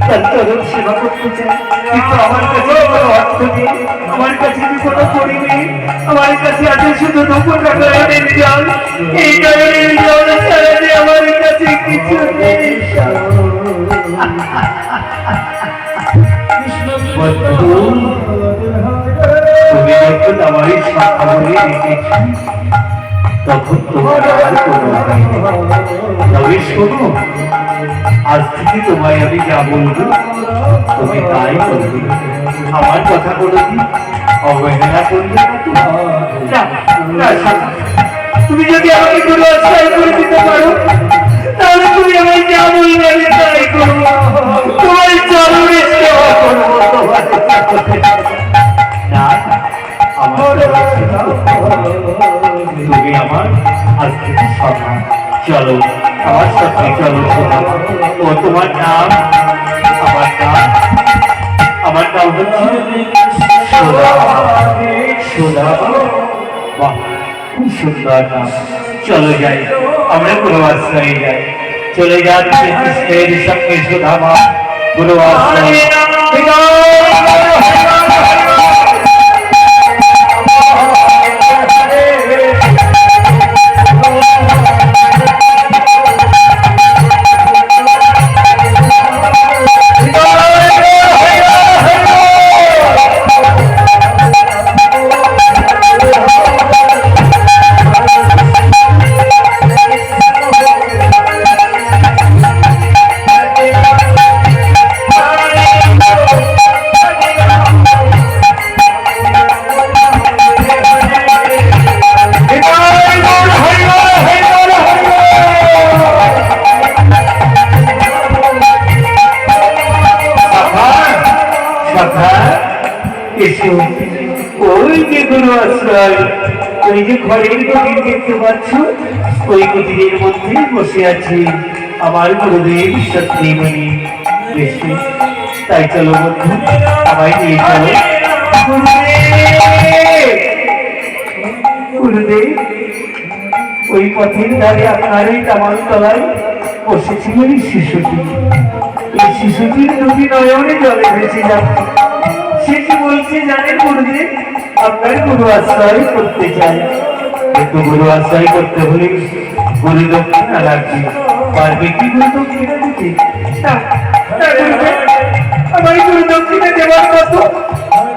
তার সেবা করতে চাই কিন্তু আমার কাছে কোনো অর্থ নেই আমার কাছে কি কোনো করি নেই আমার কাছে আছে শুধু দুপুর টাকা এনে জল এই কারণে জল ছাড়া যে আমার কাছে কিছু নেই তুমি যখন আমার এই শাখা বলে রেখেছি তখন তোমার আর কোনো নেই। তবে শোনো, আজ থেকে তোমায় আমি যা বলব, তুমি তাই করবে আমার কথা কোনোদিন অবহেলা করবে না। তুমি যদি আমাকে কোনো আশ্রয় করে দিতে পারো, তাহলে তুমি আমায় যা বলবে, আমি তাই করব তোমার চরণে সেবা করব থেকে চলো, আমার সাথে চলো সোনা। ও, তোমার নাম? আমার নাম? আমার নাম খুব সুন্দর নাম। চলো যাই, আমরা কোনো আশ্রয়ে যাই। চলে যাচ্ছে কৃষ্ণের সঙ্গে সুধামা কোনো আশ্রয় এসো ওই যে গুরু আশ্রয় ওই যে ঘরের দেখতে পাচ্ছ, ওই মধ্যে বসে আমার গুরুদেব এসো তাই চলো বন্ধু নিয়ে চলো। ওই পথের ধারে আপনার তলায় বসেছিল এই শিশুটি। এই শিশুটির দুটি নয়নে জলে ভেসে যাচ্ছে। সে কি বলছে জানেন গুরুদেব আপনার গুরু আশ্রয় করতে চাই কিন্তু গুরু আশ্রয় করতে হলে গুরু দক্ষিণা লাগবে। পারবে কি গুরু দক্ষিণা দিতে? আমার গুরু দক্ষিণা দেওয়ার মতো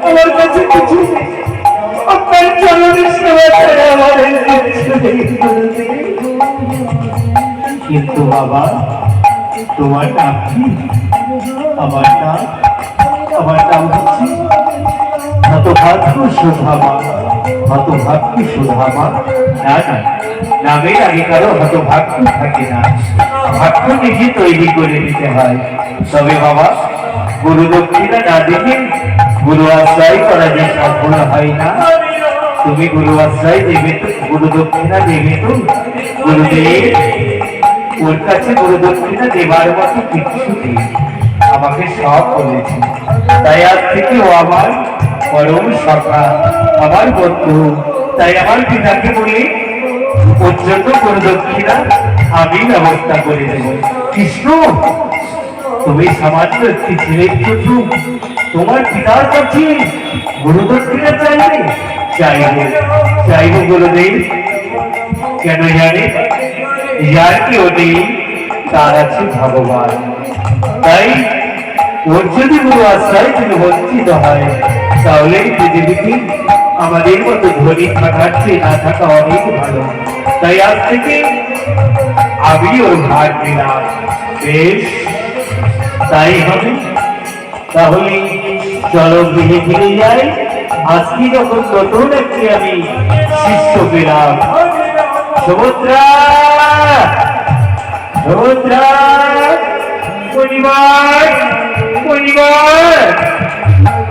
আমার কাছে কিছু আপনার চরণের সেবা ছাড়া গুরুদেব। কিন্তু বাবা তোমার নাম কি? আমার নাম আমার নাম হচ্ছে হতভাগ্য সুধামা হতভাগ্য সুধামা না না নামের আগে কারও হতভাগ্য থাকে না ভাগ্য নিজে তৈরি করে নিতে হয় তবে বাবা গুরু দক্ষিণা না দিলে গুরু আশ্রয় করা যে সম্পূর্ণ হয় না তুমি গুরু আশ্রয় দেবে তো গুরু দক্ষিণা দেবে তো। গুরুদেব ওর কাছে গুরু দক্ষিণা দেবার মতো কিচ্ছু নেই। আমাকে সব বলেছে। তাই আজ থেকে ও আমার পরম সখা, আমার বন্ধু, তাই আমার পিতাকে বলি ওর জন্য দক্ষিণা, আমি ব্যবস্থা করে দেব। কৃষ্ণ, তুমি সামান্য একটি ছেলের জন্য তোমার পিতার কাছে গুরু দক্ষিণা চাইবে চাইবে চাইবে গুরুদেব, কেন জানে যার কেউ নেই, তার আছে ভগবান। তাই ওর যদি কোনো আশ্রয় থেকে বঞ্চিত হয় তাহলে পৃথিবীতে আমাদের মতো ধনী থাকার চেয়ে না থাকা অনেক ভালো। তাই আজ থেকে আমি ওর ভাগ দিলাম বেশ, তাই হবে। তাহলে চলো গৃহে ফিরে যাই। আজকে যখন নতুন একটি আমি শিষ্য পেলাম। সুভদ্রা! সুভদ্রা! পরিবার! পরিবার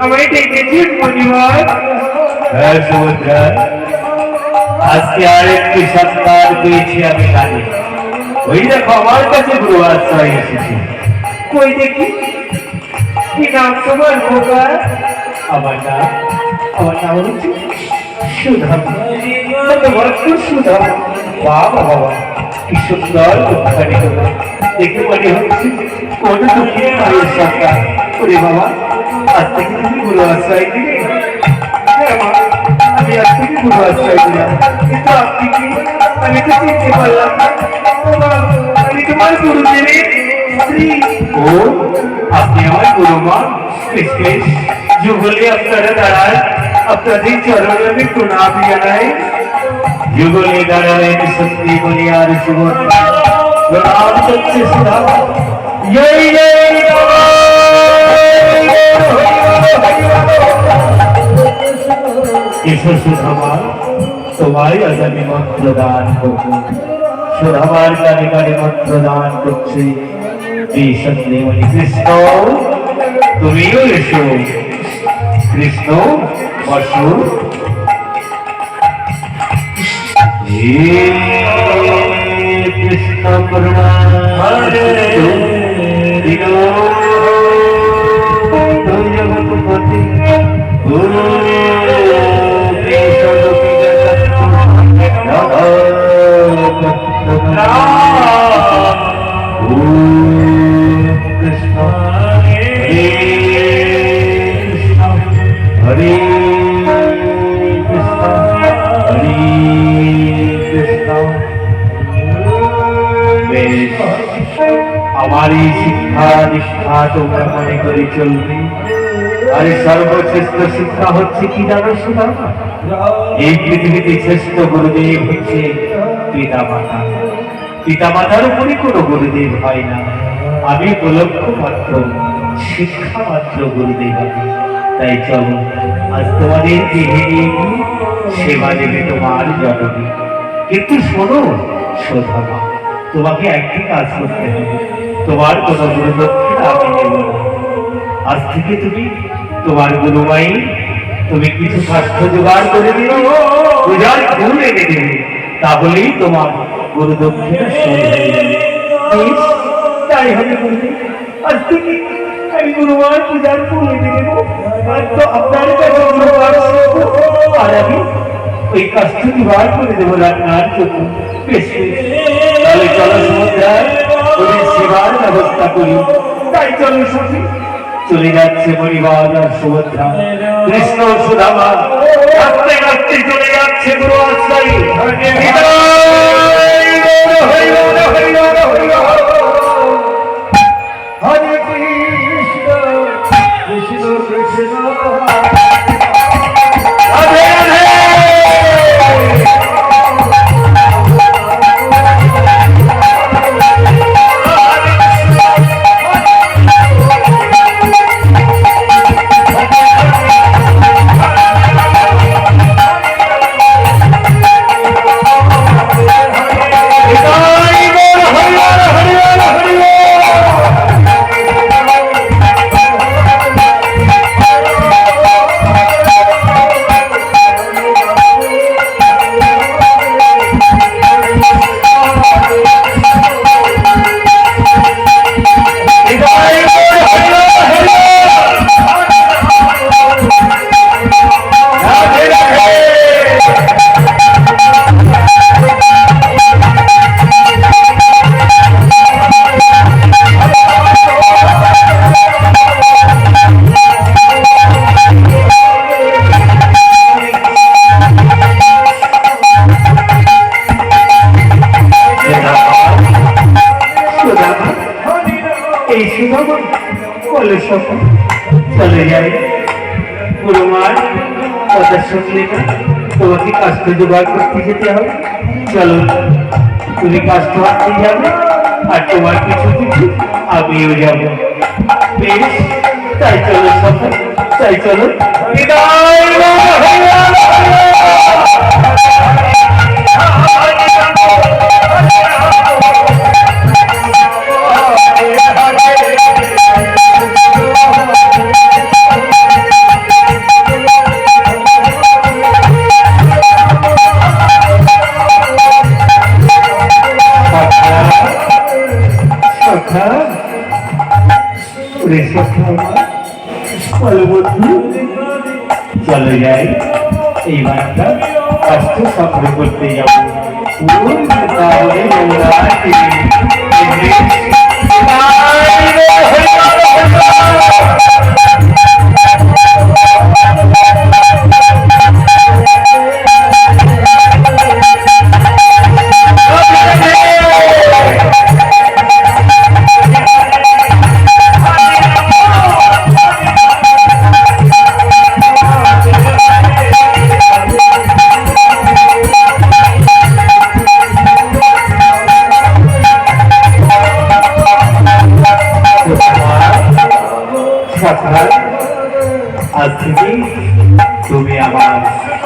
আমায় ডেকেছিস পরিবার হ্যাঁ সুভদ্রা আজকে আর একটি সৎকার পেয়েছি আমি ওই দেখো আমার কাছে গুরু আশ্রয় এসেছে। কই দেখি? কি নাম তোমার বোকা আমার নাম আমার নাম হচ্ছে ভক্ত সুধাম বাবা বাবা কি সুন্দর উদ্ধারি দেখে মনে হচ্ছে ওটা তো কি মায়ের সরকার ওরে বাবা আজ থেকে তুমি গুরু আশ্রয় দিলে হ্যাঁ মা, আমি আজ থেকে গুরু আশ্রয় দিলাম কিন্তু আপনি কি আমি তো চিনতে পারলাম না ও মা, আমি তোমার গুরুদেবের স্ত্রী ও আপনি আমার গুরু মা বেশ বেশ যুগলে আপনারা দাঁড়ান আপনাদের চরণে আমি প্রণাম জানাই যুগলে দাঁড়ালেন সত্যি বলিয়ার সুবর্ণ প্রণাম করছে সুধা জয় জয় ঈশ্বর সুধামা তোমায় আজ আমি মন্ত্র দান করব সুধামার কানে কানে মন্ত্র দান করছি এই সত্যি মনি কৃষ্ণ তুমিও এসো কৃষ্ণ বসো হে কৃষ্ণ করুণা হরে কৃষ্ণ হরে কৃষ্ণ। আমার এই শিক্ষা দীক্ষা তোমরা মনে করে চলবে। আরে সর্বশ্রেষ্ঠ শিক্ষা হচ্ছে কি জানো শোনা এই পৃথিবীতে শ্রেষ্ঠ গুরুদেব হচ্ছে পিতা মাতা পিতা মাতার উপরে কোনো গুরুদেব হয় না। আমি উপলক্ষ মাত্র, শিক্ষা মাত্র গুরুদেব। আমি তাই চলো। আজ তোমাদের গিয়ে সেবা দেবে তোমার জননী কিন্তু শোনো শোধামা তোমাকে একটি কাজ করতে হবে। তোমার কোনো গুরুদক্ষিণ আমি নেব না আজ থেকে তুমি তোমার গুরুমাই তুমি কিছু স্বাস্থ্য জোগাড় করে দিও, পূজার ফুল এনে দেবে তাহলেই তোমার গুরু দক্ষিণা শোধ হয়ে যাবে। তাই হবে বলবে আজ থেকে আমি গুরুমার পূজার ফুল এনে দেবো আর তো আপনার কাছে গুরুবার শিখব। আর আমি ওই কাজটা জোগাড় করে দেবো রান্নার জন্য বেশ বেশ তাহলে চলো সমুদ্রায় ওদের সেবার ব্যবস্থা করি তাই চলো সখী চলে যাচ্ছে পরিবার আর সুভদ্রা কৃষ্ণ ও সুধামা কাঁদতে কাঁদতে চলে যাচ্ছে গুরু আশ্রয়ী বিদায়! হরি বল, হরি বল, হরি বল। হরে চলে যাই। গুরুমার কথা শুনলে তোমাকে কাজটা জোগাড় করতে যেতে হবে। চলো, তুমি কাজটা হাতে যাবে, আর তোমার কিছু কিছু আমিও যাব। বেশ, তাই চলো সফল, তাই চলো। বিদায় চলে যাই। এই মাঠটা কষ্ট সফর করতে যাব। তাহলে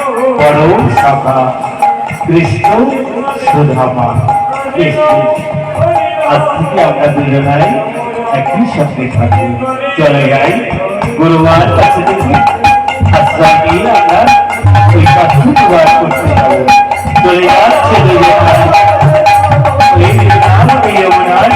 পরম সখা কৃষ্ণ সুধামা কৃষ্ণ আজ থেকে আমরা দুজনাই একই সঙ্গে থাকি চলে যাই গুরুবার কাছে থেকে আশ্রম নিয়ে আমরা ওই কাছে জোগাড় করতে যাব চলে যাচ্ছে দুজনাই ওই নাম ওই যমুনার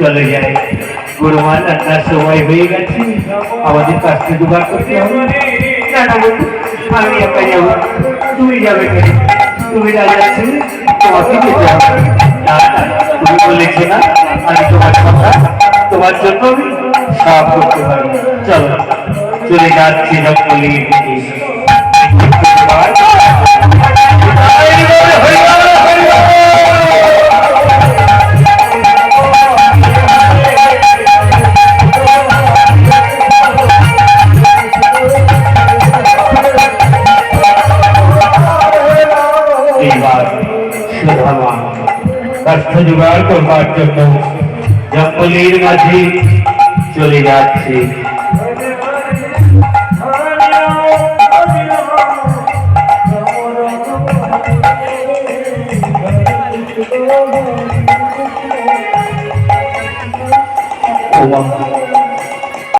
চলে যায়। গুরুমান রান্নার সময় হয়ে গেছে। আমাদের কাজটা জোগাড় করতে হবে। আমি একা যাব। তুমি যাবে তুমি না যাচ্ছে, তোমাকে যেতে হবে। না না, তুমি বলেছ না, আমি তোমার কথা। তোমার জন্য আমি সব করতে পারি চলো, চলে যাচ্ছি জঙ্গলের এইবার সুধামা কাষ্ঠ জোগাড় করবার মাঝে চলে যাচ্ছে। ওমা